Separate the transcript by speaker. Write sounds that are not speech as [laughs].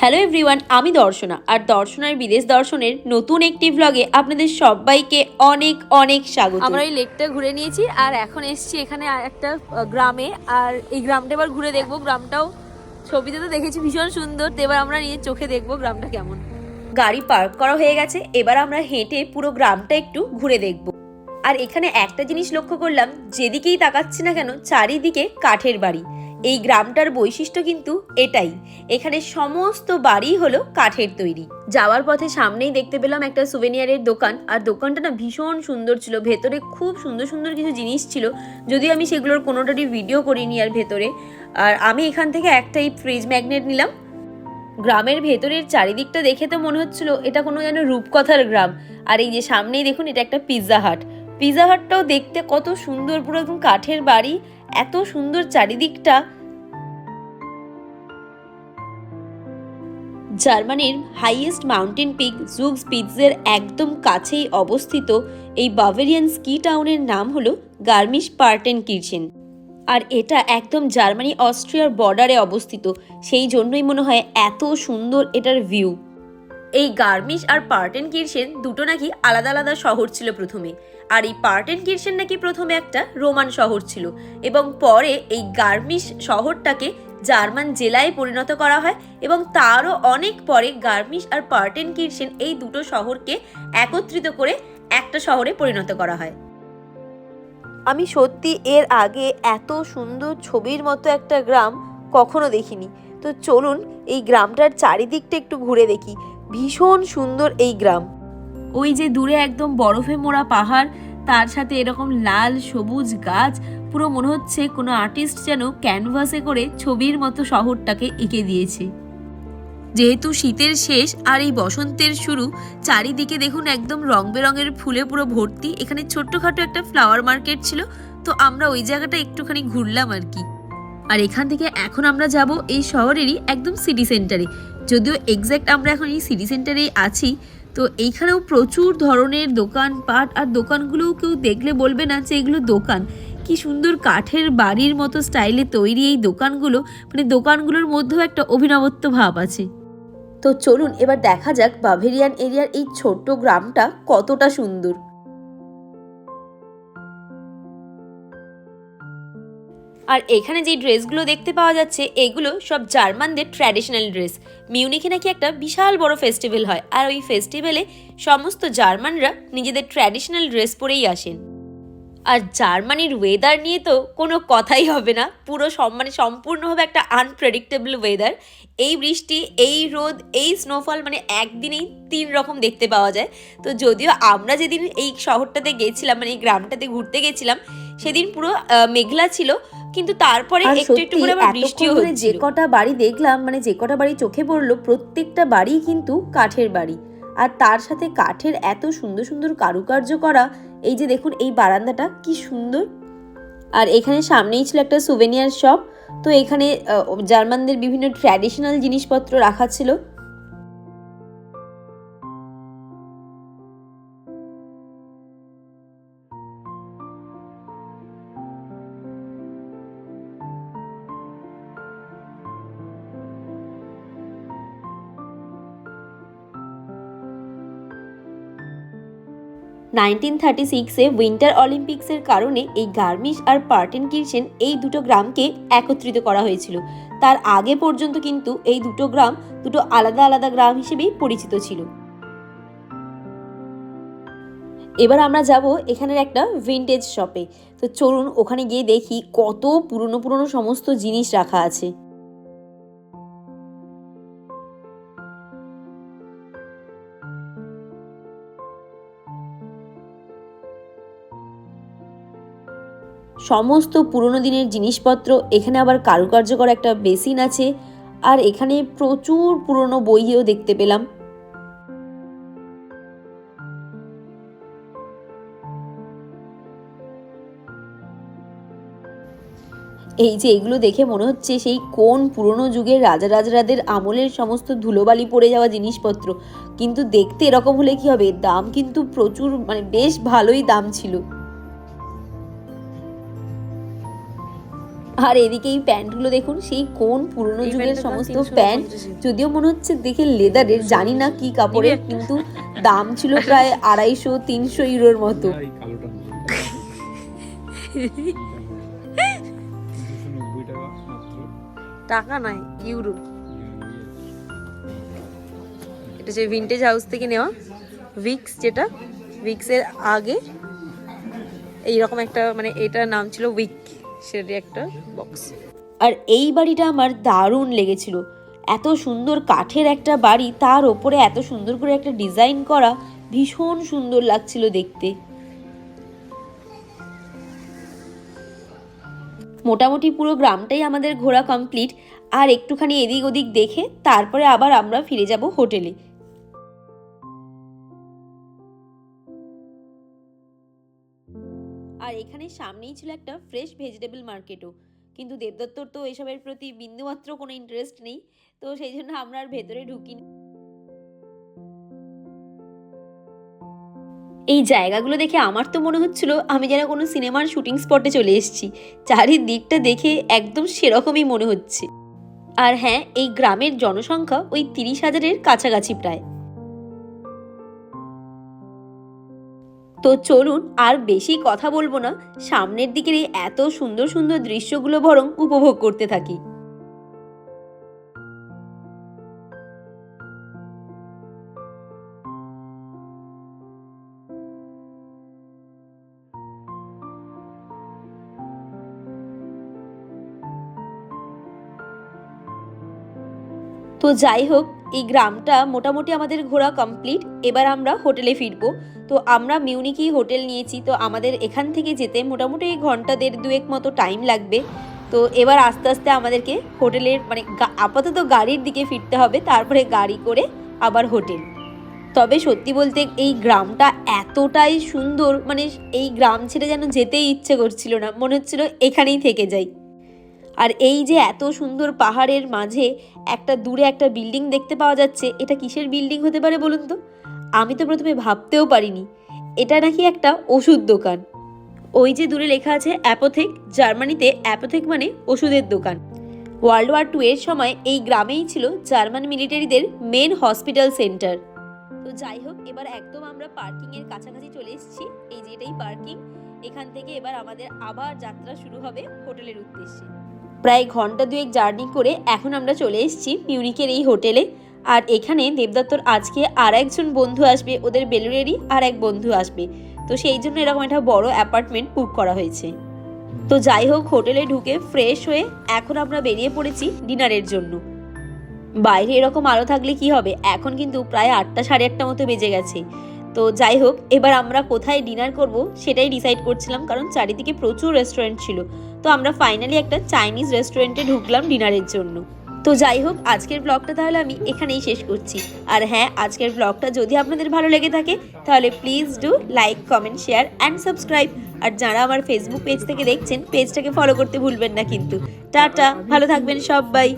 Speaker 1: Hello everyone আমি দর্শনা। আর দর্শনার বিদেশ দর্শনের নতুন একটি ভ্লগে আপনাদের সবাইকে অনেক অনেক স্বাগত।
Speaker 2: আমরা এই লেকটা ঘুরে নিয়েছি আর এখন এসছি এখানে আর একটা গ্রামে। আর এই গ্রামটা এবার ঘুরে দেখব। গ্রামটাও ছবিতে তো দেখেছি ভীষণ সুন্দর। তো এবার আমরা নিজের চোখে দেখব গ্রামটা কেমন।
Speaker 1: গাড়ি পার্ক করা হয়ে গেছে। এবার আমরা হেঁটে পুরো গ্রামটা একটু ঘুরে দেখব। আর এখানে একটা জিনিস লক্ষ্য করলাম যেদিকেই তাকাচ্ছি না কেন চারিদিকে কাঠের বাড়ি। এই গ্রামটার বৈশিষ্ট্য কিন্তু এটাই। এখানে সমস্ত বাড়ি হলো কাঠের তৈরি। যাওয়ার পথে সামনেই দেখতে পেলাম একটা সুভেনিয়ারের দোকান। আর দোকানটা না ভীষণ সুন্দর ছিল। ভেতরে খুব সুন্দর সুন্দর কিছু জিনিস ছিল। যদিও আমি সেগুলোর কোনোটারই ভিডিও করিনি আর ভেতরে। আর আমি এখান থেকে একটা এই ফ্রিজ ম্যাগনেট নিলাম। গ্রামের ভেতরের চারিদিকটা দেখে তো মনে হচ্ছিল এটা কোনো যেন রূপকথার গ্রাম। আর এই যে সামনেই দেখুন এটা একটা পিৎজা হাট পিৎজা হাটটাও দেখতে কত সুন্দর, পুরো একদম কাঠের বাড়ি। এত সুন্দর চারিদিকটা। জার্মানির হাইয়েস্ট মাউন্টেন পিক জুগ স্পিৎজের একদম কাছেই অবস্থিত এই বাভেরিয়ান স্কি টাউনের নাম হলো গার্মিশ পার্টেন কিরচেন আর এটা একদম জার্মানি অস্ট্রিয়ার বর্ডারে অবস্থিত, সেই জন্যই মনে হয় এত সুন্দর এটার ভিউ এই গার্মিশ আর পার্টেন কিরসেন দুটো নাকি আলাদা আলাদা শহর ছিল প্রথমে। আর এই পার্টেন কিরসেন নাকি প্রথমে একটা রোমান শহর ছিল এবং পরে এই গার্মিশ শহরটাকে জার্মান জেলায় পরিণত করা হয় এবং তারও অনেক পরে গার্মিশ আর পার্টেন কিরসেন এই দুটো শহরকে একত্রিত করে একটা শহরে পরিণত করা হয়। আমি সত্যি এর আগে এত সুন্দর ছবির মতো একটা গ্রাম কখনো দেখিনি। তো চলুন এই গ্রামটার চারিদিকটা একটু ঘুরে দেখি। ভীষণ সুন্দর এই গ্রাম। ওই যে দূরে একদম বরফে মোড়া পাহাড়, তার সাথে এরকম লাল সবুজ গাছ, পুরো মনে হচ্ছে কোনো আর্টিস্ট যেন ক্যানভাসে করে ছবির মতো শহরটাকে এঁকে দিয়েছে। যেহেতু শীতের শেষ আর এই বসন্তের শুরু, চারিদিকে দেখুন একদম রং বেরঙের ফুলে পুরো ভর্তি। এখানে ছোট্টখাটো একটা ফ্লাওয়ার মার্কেট ছিল, তো আমরা ওই জায়গাটা একটুখানি ঘুরলাম আর কি। আর এখান থেকে এখন আমরা যাব এই শহরেরই একদম সিটি সেন্টারে যদিও এক্স্যাক্ট আমরা এখন এই সিটি সেন্টারেই আছি, তো এইখানেও প্রচুর ধরনের দোকানপাট আর দোকানগুলোও কেউ দেখলে বলবে না যে এগুলো দোকান। কি সুন্দর কাঠের বাড়ির মতো স্টাইলে তৈরি এই দোকানগুলো মানে দোকানগুলোর মধ্যেও একটা অভিনবত্ব ভাব আছে। তো চলুন এবার দেখা যাক বাভেরিয়ান এরিয়ার এই ছোট্ট গ্রামটা কতটা সুন্দর। আর এখানে যে ড্রেসগুলো দেখতে পাওয়া যাচ্ছে, এগুলো সব জার্মানদের ট্র্যাডিশনাল ড্রেস মিউনিখে নাকি একটা বিশাল বড় ফেস্টিভ্যাল হয়, আর ওই ফেস্টিভ্যালে সমস্ত জার্মানরা নিজেদের ট্র্যাডিশনাল ড্রেস পরেই আসেন। আর জার্মানির ওয়েদার নিয়ে তো কোনো কথাই হবে না, পুরো মানে সম্পূর্ণভাবে একটা আনপ্রেডিক্টেবল ওয়েদার এই বৃষ্টি, এই রোদ, এই স্নোফল মানে একদিনেই তিন রকম দেখতে পাওয়া যায়। তো যদিও আমরা যেদিন এই শহরটাতে গেছিলাম মানে এই গ্রামটাতে ঘুরতে গেছিলাম, সেদিন পুরো মেঘলা ছিল কিন্তু তারপরে একটু একটু করে আবার বৃষ্টিও
Speaker 3: যে কটা বাড়ি দেখলাম মানে যে কটা বাড়ি চোখে পড়ল প্রত্যেকটা বাড়ি কিন্তু কাঠের বাড়ি। আর তার সাথে কাঠের এত সুন্দর সুন্দর কারুকার্য করা এই যে দেখুন এই বারান্দাটা কি সুন্দর। আর এখানে সামনেই ছিল একটা সুভেনিয়ার শপ তো এখানে জার্মানদের বিভিন্ন ট্র্যাডিশনাল জিনিসপত্র রাখা ছিল। নাইনটিন থার্টি সিক্সে উইন্টার অলিম্পিক্সের কারণে এই গার্মিশ আর পার্টেন কিরচেন এই দুটো গ্রামকে একত্রিত করা হয়েছিল। তার আগে পর্যন্ত কিন্তু এই দুটো গ্রাম দুটো আলাদা আলাদা গ্রাম হিসেবেই পরিচিত ছিল। এবার আমরা যাব এখানের একটা ভিন্টেজ শপে তো চলুন ওখানে গিয়ে দেখি কত পুরনো পুরনো সমস্ত জিনিস রাখা আছে। সমস্ত পুরনো দিনের জিনিসপত্র, এখানে আবার কারুকার্য করা একটা বেসিন আছে, আর এখানে প্রচুর পুরনো বইও দেখতে পেলাম। এই যে এগুলো দেখে মনে হচ্ছে সেই কোন পুরনো যুগের রাজা রাজরাদের আমলের সমস্ত ধুলোবালি পড়ে যাওয়া জিনিসপত্র। কিন্তু দেখতে এরকম হলে কি হবে? দাম কিন্তু প্রচুর মানে বেশ ভালোই দাম ছিল।
Speaker 1: আর এদিকে এই প্যান্টগুলো দেখুন সেই কোন পুরনো যুগের সমস্ত প্যান্ট। যদিও মনে হচ্ছে দেখে লেদারের জানি না কি কাপড়ের [laughs] কিন্তু দাম ছিল প্রায় আড়াইশো তিনশো ইউরোর মতো।
Speaker 4: টাকা
Speaker 2: নাই ইউরো। এটা যে ভিন্টেজ হাউস থেকে নেওয়া ভিক্স যেটা ভিক্সের আগে এইরকম একটা মানে এটার নাম ছিল উইক সেটারই একটা বক্স
Speaker 1: আর এই বাড়িটা আমার দারুণ লেগেছিল। এত সুন্দর কাঠের একটা বাড়ি, তার ওপরে এত সুন্দর করে একটা ডিজাইন করা ভীষণ সুন্দর লাগছিল দেখতে। মোটামুটি পুরো গ্রামটাই আমাদের ঘোরা কমপ্লিট আর একটুখানি এদিক ওদিক দেখে তারপরে আবার আমরা ফিরে যাব হোটেলে। আর এখানে সামনেই ছিল একটা ফ্রেশ ভেজিটেবল মার্কেটও কিন্তু দেবদত্তর তো এসবের প্রতি বিন্দুমাত্র কোনো ইন্টারেস্ট নেই, তো সেই জন্য আমরা আর ভেতরে ঢুকিনি এই জায়গাগুলো দেখে আমার তো মনে হচ্ছিল আমি যেন কোনো সিনেমার শুটিং স্পটে চলে এসেছি। চারিদিকটা দেখে একদম সেরকমই মনে হচ্ছে। আর হ্যাঁ এই গ্রামের জনসংখ্যা ওই তিরিশ হাজারের কাছাকাছি প্রায়। তো চলুন আর বেশি কথা বলব না, সামনের দিকের এই এত সুন্দর সুন্দর দৃশ্যগুলো বরং উপভোগ করতে থাকি। তো যাই হোক এই গ্রামটা মোটামুটি আমাদের ঘোরা কমপ্লিট এবার আমরা হোটেলে ফিরবো। তো আমরা মিউনিকেই হোটেল নিয়েছি, তো আমাদের এখান থেকে যেতে মোটামুটি ঘণ্টা দেড় দুয়েক মতো টাইম লাগবে। তো এবার আস্তে আস্তে আমাদেরকে হোটেলের মানে আপাতত গাড়ির দিকে ফিরতে হবে, তারপরে গাড়ি করে আবার হোটেল। তবে সত্যি বলতে এই গ্রামটা এতটাই সুন্দর মানে এই গ্রাম ছেড়ে যেন যেতেই ইচ্ছে করছিল না, মনে হচ্ছিল এখানেই থেকে যাই। আর এই যে এত সুন্দর পাহাড়ের মাঝে একটা দূরে একটা বিল্ডিং দেখতে পাওয়া যাচ্ছে, এটা কিসের বিল্ডিং হতে পারে বলুন তো? আমি তো প্রথমে ভাবতেও পারিনি। এটা নাকি একটা ওষুধ দোকান। ওই যে দূরে লেখা আছে অ্যাপোথেক, জার্মানিতে অ্যাপোথেক মানে ওষুধের দোকান। ওয়ার্ল্ড ওয়ার টু এর সময় এই গ্রামেই ছিল জার্মান মিলিটারিদের মেন হসপিটাল সেন্টার। তো যাই হোক, এবার একদম আমরা পার্কিং এর কাছাকাছি চলে এসেছি। এই যে এটাই পার্কিং, এখান থেকে এবার আমাদের আবার যাত্রা শুরু হবে হোটেলের উদ্দেশ্যে। প্রায় ঘণ্টা দুয়েক জার্নি করে এখন আমরা চলে এসেছি মিউনিকের এই হোটেলে। আর এখানে দেবদত্তর আজকে আর একজন বন্ধু আসবে, ওদের বেলুরেরই আর এক বন্ধু আসবে। তো সেই জন্য এরকম একটা বড় অ্যাপার্টমেন্ট বুক করা হয়েছে। তো যাই হোক, হোটেলে ঢুকে ফ্রেশ হয়ে এখন আমরা বেরিয়ে পড়েছি ডিনারের জন্য। বাইরে এরকম আলো থাকলে কি হবে? এখন কিন্তু প্রায় আটটা সাড়ে আটটা মতো বেজে গেছে। তো যাই হোক, এবার আমরা কোথায় ডিনার করব সেটাই ডিসাইড করছিলাম, কারণ চারিদিকে প্রচুর রেস্টুরেন্ট ছিল। তো আমরা ফাইনালি একটা চাইনিজ রেস্টুরেন্টে ঢুকলাম ডিনারের জন্য। তো যাই হোক, আজকের ব্লগটা তাহলে আমি এখানেই শেষ করছি। আর হ্যাঁ আজকের ব্লগটা যদি আপনাদের ভালো লেগে থাকে, তাহলে please do like comment share and subscribe আর যারা আমার ফেসবুক পেজ থেকে দেখছেন পেজটাকে ফলো করতে ভুলবেন না কিন্তু। টাটা, ভালো থাকবেন সবাই।